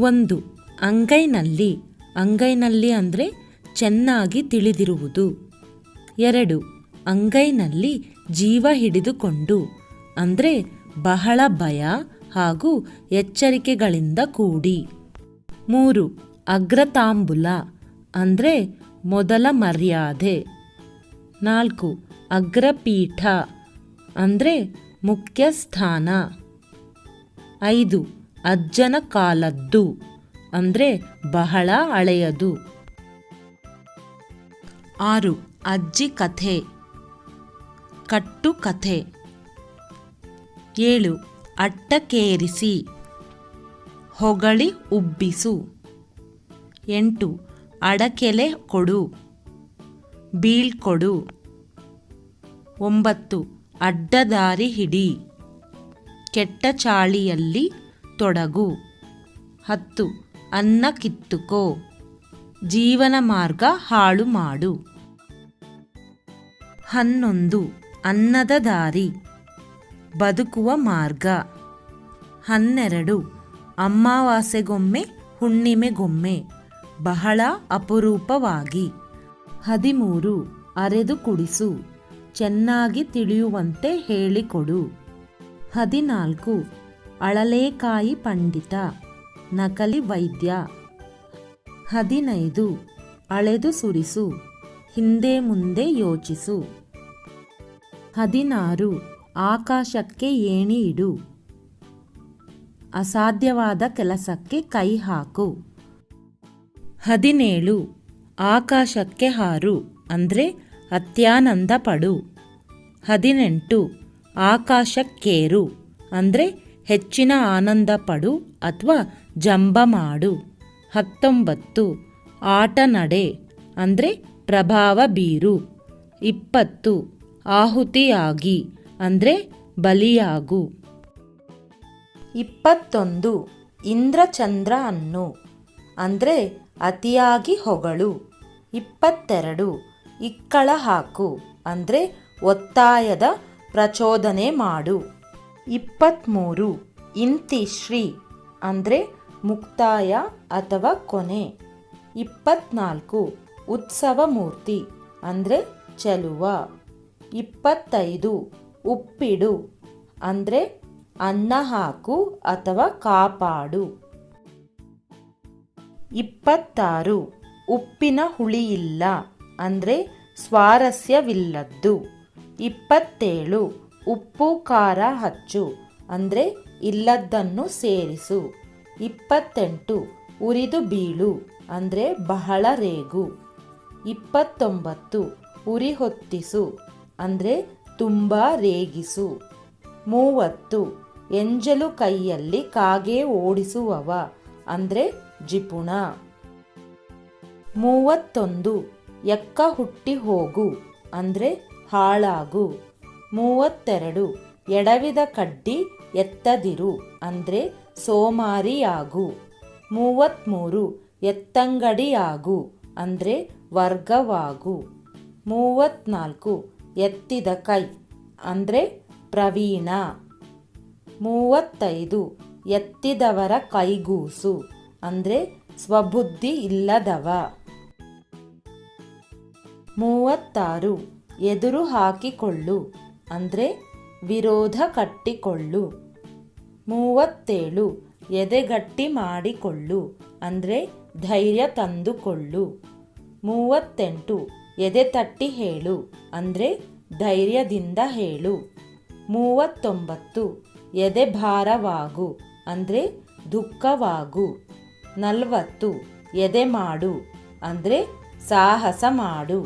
ಒಂದು, ಅಂಗೈನಲ್ಲಿ ಅಂಗೈನಲ್ಲಿ ಅಂದರೆ ಚೆನ್ನಾಗಿ ತಿಳಿದಿರುವುದು. ಎರಡು, ಅಂಗೈನಲ್ಲಿ ಜೀವ ಹಿಡಿದುಕೊಂಡು, ಅಂದರೆ ಬಹಳ ಭಯ ಹಾಗೂ ಎಚ್ಚರಿಕೆಗಳಿಂದ ಕೂಡಿ. ಮೂರು, ಅಗ್ರತಾಂಬುಲ, ಅಂದರೆ ಮೊದಲ ಮರ್ಯಾದೆ. ನಾಲ್ಕು, ಅಗ್ರಪೀಠ, ಅಂದರೆ ಮುಖ್ಯ ಸ್ಥಾನ ಐದು ಅಜ್ಜನ ಕಾಲದ್ದು ಅಂದರೆ ಬಹಳ ಹಳೆಯದು. ಆರು, ಅಜ್ಜಿ ಕಥೆ ಕಟ್ಟು ಕಥೆ ಏಳು ಅಟ್ಟಕೇರಿಸಿ ಹೊಗಳಿ ಉಬ್ಬಿಸು. ಎಂಟು, ಅಡಕೆಲೆ ಕೊಡು ಬೀಳ್ಕೊಡು ಒಂಬತ್ತು, ಅಡ್ಡದಾರಿ ಹಿಡಿ, ಕೆಟ್ಟ ಚಾಳಿಯಲ್ಲಿ ತೊಡಗು. ಹತ್ತು, ಅನ್ನ ಕಿತ್ತುಕೋ. ಜೀವನ ಮಾರ್ಗ ಹಾಳು ಮಾಡು. ಹನ್ನೊಂದು, ಅನ್ನದ ದಾರಿ. ಬದುಕುವ ಮಾರ್ಗ. ಹನ್ನೆರಡು, ಅಮಾವಾಸ್ಯೆಗೊಮ್ಮೆ, ಹುಣ್ಣಿಮೆಗೊಮ್ಮೆ. ಬಹಳ ಅಪರೂಪವಾಗಿ. ಹದಿಮೂರು, ಅರೆದು ಕುಡಿಸು. ಚೆನ್ನಾಗಿ ತಿಳಿಯುವಂತೆ ಹೇಳಿಕೊಡು. ಹದಿನಾಲ್ಕು ಅಳಲೇಕಾಯಿ ಪಂಡಿತ, ನಕಲಿ ವೈದ್ಯ. ಹದಿನೈದು. ಅಳೆದು ಸುರಿಸು, ಹಿಂದೆ ಮುಂದೆ ಯೋಚಿಸು. ಹದಿನಾರು. ಆಕಾಶಕ್ಕೆ ಏಣಿ ಇಡು. ಅಸಾಧ್ಯವಾದ ಕೆಲಸಕ್ಕೆ ಕೈ ಹಾಕು. ಹದಿನೇಳು. ಆಕಾಶಕ್ಕೆ ಹಾರು, ಅಂದರೆ ಅತ್ಯಾನಂದ ಪಡು ಹದಿನೆಂಟು. ಆಕಾಶಕ್ಕೇರು, ಅಂದರೆ ಹೆಚ್ಚಿನ ಆನಂದ ಪಡು ಅಥವಾ ಜಂಬ ಮಾಡು. ಹತ್ತೊಂಬತ್ತು, ಆಟ ನಡೆ, ಅಂದರೆ ಪ್ರಭಾವ ಬೀರು. ಇಪ್ಪತ್ತು, ಆಹುತಿಯಾಗಿ, ಅಂದರೆ ಬಲಿಯಾಗು. ಇಪ್ಪತ್ತೊಂದು, ಇಂದ್ರಚಂದ್ರ ಅನ್ನು, ಅಂದರೆ ಅತಿಯಾಗಿ ಹೊಗಳು. ಇಪ್ಪತ್ತೆರಡು, ಇಕ್ಕಳ ಹಾಕು, ಅಂದರೆ ಒತ್ತಾಯದ ಪ್ರಚೋದನೆ ಮಾಡು. ಇಪ್ಪತ್ತ್ಮೂರು ಇಂತಿಶ್ರೀ ಅಂದರೆ ಮುಕ್ತಾಯ ಅಥವಾ ಕೊನೆ. ಇಪ್ಪತ್ನಾಲ್ಕು ಉತ್ಸವ ಮೂರ್ತಿ ಅಂದರೆ ಚೆಲುವ. ಇಪ್ಪತ್ತೈದು ಉಪ್ಪಿಡು ಅಂದರೆ ಅನ್ನ ಹಾಕು ಅಥವಾ ಕಾಪಾಡು. ಇಪ್ಪತ್ತಾರು ಉಪ್ಪಿನ ಹುಳಿಯಿಲ್ಲ ಅಂದರೆ ಸ್ವಾರಸ್ಯವಿಲ್ಲದ್ದು. ಇಪ್ಪತ್ತೇಳು ಉಪ್ಪು, ಖಾರ ಹಚ್ಚು, ಅಂದರೆ ಇಲ್ಲದ್ದನ್ನು ಸೇರಿಸು. ಇಪ್ಪತ್ತೆಂಟು, ಉರಿದು ಬೀಳು, ಅಂದರೆ ಬಹಳ ರೇಗು. ಇಪ್ಪತ್ತೊಂಬತ್ತು, ಉರಿ ಹೊತ್ತಿಸು, ಅಂದರೆ ತುಂಬ ರೇಗಿಸು. ಮೂವತ್ತು, ಎಂಜಲು ಕೈಯಲ್ಲಿ ಕಾಗೆ ಓಡಿಸುವವ, ಅಂದರೆ ಜಿಪುಣ. ಮೂವತ್ತೊಂದು, ಎಕ್ಕ ಹುಟ್ಟಿ ಹೋಗು, ಅಂದರೆ ಹಾಳಾಗು. ಮೂವತ್ತೆರಡು. ಎಡವಿದ ಕಡ್ಡಿ ಎತ್ತದಿರು ಅಂದರೆ ಸೋಮಾರಿಯಾಗು. ಮೂವತ್ತ್ಮೂರು ಎತ್ತಂಗಡಿಯಾಗು ಅಂದರೆ ವರ್ಗವಾಗು. ಮೂವತ್ತ್ನಾಲ್ಕು ಎತ್ತಿದ ಕೈ ಅಂದರೆ ಪ್ರವೀಣ. ಮೂವತ್ತೈದು. ಎತ್ತಿದವರ ಕೈಗೂಸು ಅಂದರೆ ಸ್ವಬುದ್ಧಿ ಇಲ್ಲದವ. ಮೂವತ್ತಾರು. ಎದುರು ಹಾಕಿಕೊಳ್ಳು ಅಂದರೆ ವಿರೋಧ ಕಟ್ಟಿಕೊಳ್ಳು. ಮೂವತ್ತೇಳು, ಎದೆಗಟ್ಟಿ ಮಾಡಿಕೊಳ್ಳು, ಅಂದರೆ ಧೈರ್ಯ ತಂದುಕೊಳ್ಳು. ಮೂವತ್ತೆಂಟು, ಎದೆ ತಟ್ಟಿ ಹೇಳು, ಅಂದರೆ ಧೈರ್ಯದಿಂದ ಹೇಳು. ಮೂವತ್ತೊಂಬತ್ತು, ಎದೆ ಭಾರವಾಗು, ಅಂದರೆ ದುಃಖವಾಗು. ನಲವತ್ತು, ಎದೆ ಮಾಡು, ಅಂದರೆ ಸಾಹಸ ಮಾಡು.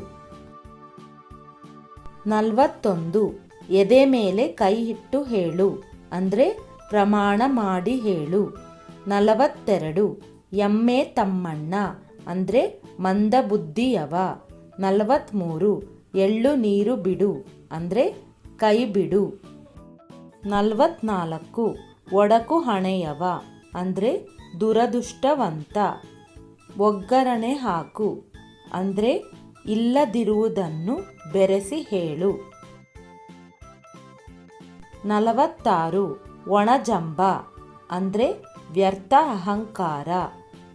ನಲವತ್ತೊಂದು ಎದೆ ಮೇಲೆ ಕೈ ಇಟ್ಟು ಹೇಳು. ಅಂದರೆ ಪ್ರಮಾಣ ಮಾಡಿ ಹೇಳು. ನಲವತ್ತೆರಡು, ಎಮ್ಮೆ ತಮ್ಮಣ್ಣ. ಅಂದರೆ ಮಂದಬುದ್ಧಿಯವ ನಲವತ್ತ್ಮೂರು ಎಳ್ಳು ನೀರು ಬಿಡು. ಅಂದರೆ ಕೈ ಬಿಡು. ನಲವತ್ನಾಲ್ಕು, ಒಡಕು ಹಣೆಯವ. ಅಂದರೆ ದುರದುಷ್ಟವಂತ. ಒಗ್ಗರಣೆ ಹಾಕು. ಅಂದರೆ ಇಲ್ಲದಿರುವುದನ್ನು ಬೆರೆಸಿ ಹೇಳು. ನಲವತ್ತಾರು. ಒಣಜಂಬ. ಅಂದರೆ ವ್ಯರ್ಥ ಅಹಂಕಾರ.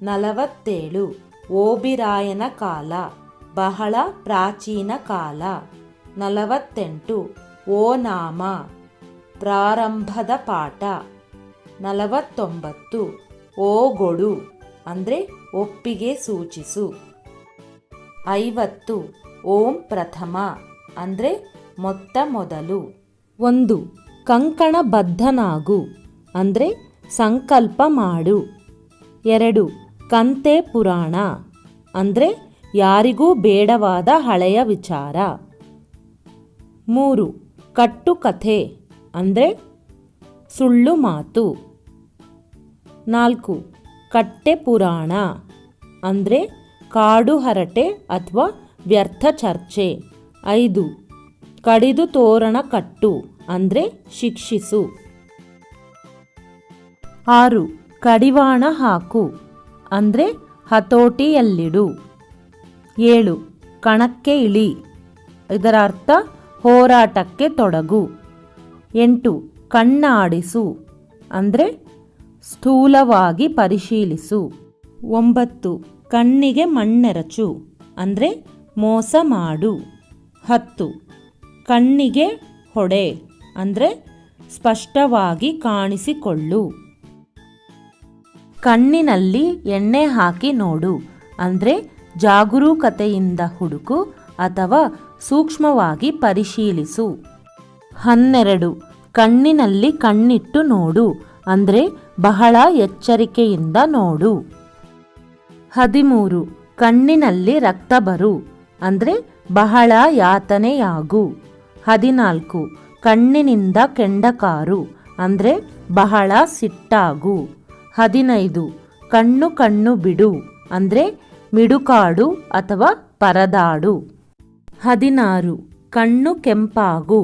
ನಲವತ್ತೇಳು. ಓಬಿರಾಯನ ಕಾಲ. ಬಹಳ ಪ್ರಾಚೀನ ಕಾಲ. ನಲವತ್ತೆಂಟು. ಓ ನಾಮ ಪ್ರಾರಂಭದ ಪಾಠ. ನಲವತ್ತೊಂಬತ್ತು. ಓಗೊಡು. ಅಂದರೆ ಒಪ್ಪಿಗೆ ಸೂಚಿಸು. ಐವತ್ತು. ಓಂ ಪ್ರಥಮ. ಅಂದರೆ ಮೊತ್ತ ಮೊದಲು. ಒಂದು. ಕಂಕಣಬದ್ಧನಾಗು. ಅಂದರೆ ಸಂಕಲ್ಪ ಮಾಡು. ಎರಡು, ಕಂತೆ ಪುರಾಣ. ಅಂದರೆ ಯಾರಿಗೂ ಬೇಡವಾದ ಹಳೆಯ ವಿಚಾರ. ಮೂರು, ಕಟ್ಟುಕಥೆ. ಅಂದರೆ ಸುಳ್ಳು ಮಾತು. ನಾಲ್ಕು, ಕಟ್ಟೆ ಪುರಾಣ. ಅಂದರೆ ಕಾಡು ಹರಟೆ ಅಥವಾ ವ್ಯರ್ಥ ಚರ್ಚೆ. ಐದು, ಕಡಿದು ತೋರಣ ಕಟ್ಟು. ಅಂದರೆ ಶಿಕ್ಷಿಸು. ಆರು, ಕಡಿವಾಣ ಹಾಕು, ಅಂದರೆ ಹತೋಟಿಯಲ್ಲಿಡು. ಏಳು, ಕಣಕ್ಕೆ ಇಳಿ ಇದರ ಅರ್ಥ ಹೋರಾಟಕ್ಕೆ ತೊಡಗು. ಎಂಟು, ಕಣ್ಣಾಡಿಸು, ಅಂದರೆ ಸ್ಥೂಲವಾಗಿ ಪರಿಶೀಲಿಸು. ಒಂಬತ್ತು, ಕಣ್ಣಿಗೆ ಮಣ್ಣೆರಚು, ಅಂದರೆ ಮೋಸ ಮಾಡು. ಹತ್ತು, ಕಣ್ಣಿಗೆ ಹೊಡೆ. ಅಂದರೆ ಸ್ಪಷ್ಟವಾಗಿ ಕಾಣಿಸಿಕೊಳ್ಳು. ಕಣ್ಣಿನಲ್ಲಿ ಎಣ್ಣೆ ಹಾಕಿ ನೋಡು. ಅಂದರೆ ಜಾಗರೂಕತೆಯಿಂದ ಹುಡುಕು ಅಥವಾ ಸೂಕ್ಷ್ಮವಾಗಿ ಪರಿಶೀಲಿಸು. ಹನ್ನೆರಡು. ಕಣ್ಣಿನಲ್ಲಿ ಕಣ್ಣಿಟ್ಟು ನೋಡು. ಅಂದರೆ ಬಹಳ ಎಚ್ಚರಿಕೆಯಿಂದ ನೋಡು. ಹದಿಮೂರು. ಕಣ್ಣಿನಲ್ಲಿ ರಕ್ತ ಬರು. ಅಂದರೆ ಬಹಳ ಯಾತನೆಯಾಗು. ಹದಿನಾಲ್ಕು. ಕಣ್ಣಿನಿಂದ ಕೆಂಡಕಾರು ಅಂದರೆ ಬಹಳ ಸಿಟ್ಟಾಗು. ಹದಿನೈದು, ಕಣ್ಣು ಕಣ್ಣು ಬಿಡು, ಅಂದರೆ ಮಿಡುಕಾಡು ಅಥವಾ ಪರದಾಡು. ಹದಿನಾರು, ಕಣ್ಣು ಕೆಂಪಾಗು,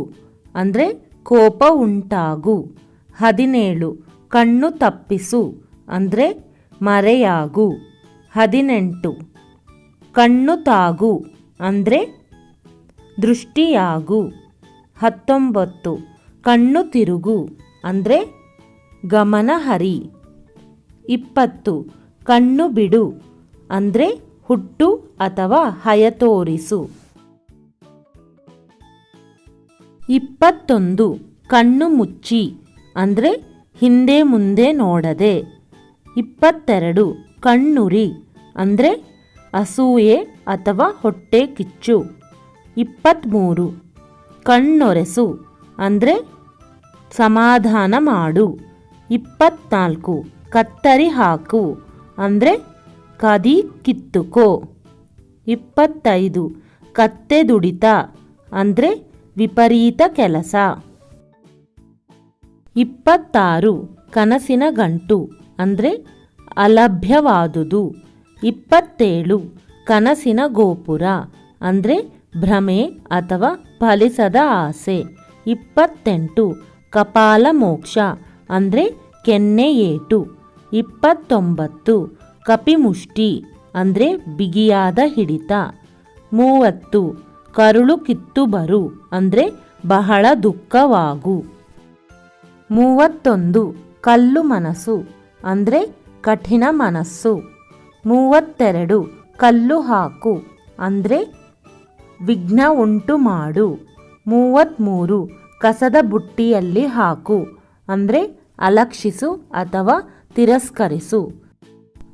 ಅಂದರೆ ಕೋಪ ಉಂಟಾಗು. ಹದಿನೇಳು, ಕಣ್ಣು ತಪ್ಪಿಸು, ಅಂದರೆ ಮರೆಯಾಗು. ಹದಿನೆಂಟು, ಕಣ್ಣು ತಾಗು, ಅಂದರೆ ದೃಷ್ಟಿಯಾಗು. ಹತ್ತೊಂಬತ್ತು. ಕಣ್ಣು ತಿರುಗು. ಅಂದರೆ ಗಮನ ಹರಿ. ಇಪ್ಪತ್ತು. ಕಣ್ಣು ಬಿಡು. ಅಂದರೆ ಹುಟ್ಟು ಅಥವಾ ಹಯತೋರಿಸು ಇಪ್ಪತ್ತೊಂದು. ಕಣ್ಣು ಮುಚ್ಚಿ. ಅಂದರೆ ಹಿಂದೆ ಮುಂದೆ ನೋಡದೆ. ಇಪ್ಪತ್ತೆರಡು. ಕಣ್ಣುರಿ. ಅಂದರೆ ಅಸೂಯೆ ಅಥವಾ ಹೊಟ್ಟೆ ಕಿಚ್ಚು. ಇಪ್ಪತ್ತ್ಮೂರು. ಕಣ್ಣೊರೆಸು. ಅಂದರೆ ಸಮಾಧಾನ ಮಾಡು. ಇಪ್ಪತ್ನಾಲ್ಕು. ಕತ್ತರಿ ಹಾಕು. ಅಂದರೆ ಕದಿ ಕಿತ್ತುಕೋ. ಇಪ್ಪತ್ತೈದು. ಕತ್ತೆ ದುಡಿತ. ಅಂದರೆ ವಿಪರೀತ ಕೆಲಸ. ಇಪ್ಪತ್ತಾರು. ಕನಸಿನ ಗಂಟು. ಅಂದರೆ ಅಲಭ್ಯವಾದುದು. ಇಪ್ಪತ್ತೇಳು. ಕನಸಿನ ಗೋಪುರ. ಅಂದರೆ ಭ್ರಮೆ ಅಥವಾ ಫಲಿಸದ ಆಸೆ. ಇಪ್ಪತ್ತೆಂಟು, ಕಪಾಲ ಮೋಕ್ಷ, ಅಂದರೆ ಕೆನ್ನೆ ಏಟು. ಇಪ್ಪತ್ತೊಂಬತ್ತು, ಕಪಿಮುಷ್ಟಿ, ಅಂದರೆ ಬಿಗಿಯಾದ ಹಿಡಿತ. ಮೂವತ್ತು, ಕರುಳು ಕಿತ್ತು ಬರು, ಅಂದರೆ ಬಹಳ ದುಃಖವಾಗು. ಮೂವತ್ತೊಂದು, ಕಲ್ಲು ಮನಸ್ಸು, ಅಂದರೆ ಕಠಿಣ ಮನಸ್ಸು. ಮೂವತ್ತೆರಡು, ಕಲ್ಲು ಹಾಕು, ಅಂದರೆ ವಿಘ್ನ ಉಂಟು ಮಾಡು. ಮೂವತ್ತ್ಮೂರು ಕಸದ ಬುಟ್ಟಿಯಲ್ಲಿ ಹಾಕು. ಅಂದರೆ ಅಲಕ್ಷಿಸು ಅಥವಾ ತಿರಸ್ಕರಿಸು.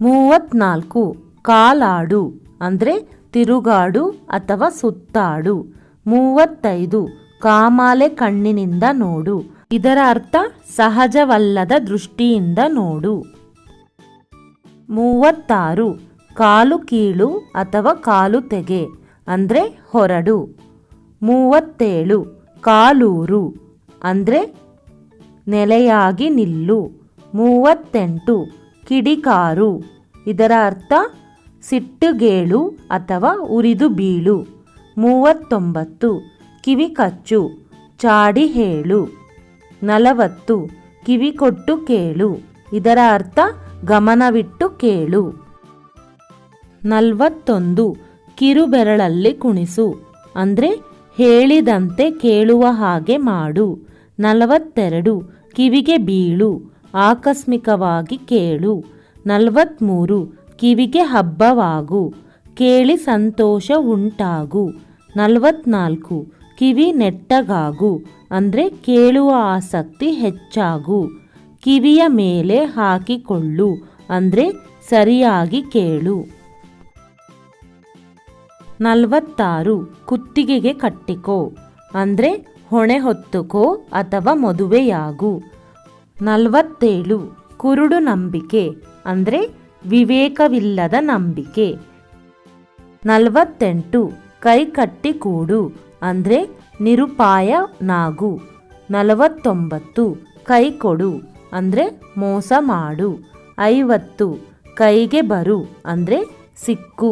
ಮೂವತ್ತ್ನಾಲ್ಕು ಕಾಲಾಡು. ಅಂದರೆ ತಿರುಗಾಡು ಅಥವಾ ಸುತ್ತಾಡು. ಮೂವತ್ತೈದು, ಕಾಮಾಲೆ ಕಣ್ಣಿನಿಂದ ನೋಡು. ಇದರ ಅರ್ಥ ಸಹಜವಲ್ಲದ ದೃಷ್ಟಿಯಿಂದ ನೋಡು. ಮೂವತ್ತಾರು, ಕಾಲು ಕೀಳು ಅಥವಾ ಕಾಲು ತೆಗೆ. ಅಂದರೆ ಹೊರಡು. ಮೂವತ್ತೇಳು, ಕಾಲೂರು, ಅಂದರೆ ನೆಲೆಯಾಗಿ ನಿಲ್ಲು. ಮೂವತ್ತೆಂಟು, ಕಿಡಿಕಾರು, ಇದರ ಅರ್ಥ ಸಿಟ್ಟುಗೇಳು ಅಥವಾ ಉರಿದು ಬೀಳು. ಮೂವತ್ತೊಂಬತ್ತು ಕಿವಿ ಕಚ್ಚು ಚಾಡಿ ಹೇಳು. ನಲವತ್ತು ಕಿವಿ ಕೊಟ್ಟು ಕೇಳು, ಇದರ ಅರ್ಥ ಗಮನವಿಟ್ಟು ಕೇಳು. ನಲವತ್ತೊಂದು ಕಿರುಬೆರಳಲ್ಲಿ ಕುಣಿಸು. ಅಂದರೆ ಹೇಳಿದಂತೆ ಕೇಳುವ ಹಾಗೆ ಮಾಡು. ನಲವತ್ತೆರಡು, ಕಿವಿಗೆ ಬೀಳು. ಆಕಸ್ಮಿಕವಾಗಿ ಕೇಳು. ನಲವತ್ತ್ಮೂರು ಕಿವಿಗೆ ಹಬ್ಬವಾಗು. ಕೇಳಿ ಸಂತೋಷ ಉಂಟಾಗು. ನಲವತ್ನಾಲ್ಕು, ಕಿವಿ ನೆಟ್ಟಗಾಗು. ಅಂದರೆ ಕೇಳುವ ಆಸಕ್ತಿ ಹೆಚ್ಚಾಗು. ಕಿವಿಯ ಮೇಲೆ ಹಾಕಿಕೊಳ್ಳು. ಅಂದರೆ ಸರಿಯಾಗಿ ಕೇಳು. ನಲವತ್ತಾರು ಕುತ್ತಿಗೆಗೆ ಕಟ್ಟಿಕೋ. ಅಂದರೆ ಹೊಣೆ ಹೊತ್ತುಕೋ ಅಥವಾ ಮದುವೆಯಾಗು. ನಲವತ್ತೇಳು ಕುರುಡು ನಂಬಿಕೆ, ಅಂದರೆ ವಿವೇಕವಿಲ್ಲದ ನಂಬಿಕೆ. ನಲವತ್ತೆಂಟು ಕೈ ಕಟ್ಟಿ ಕೂಡು ಅಂದರೆ ನಿರುಪಾಯನಾಗು. ನಲವತ್ತೊಂಬತ್ತು ಕೈ ಕೊಡು, ಅಂದರೆ ಮೋಸ ಮಾಡು. ಐವತ್ತು ಕೈಗೆ ಬರು, ಅಂದರೆ ಸಿಕ್ಕು.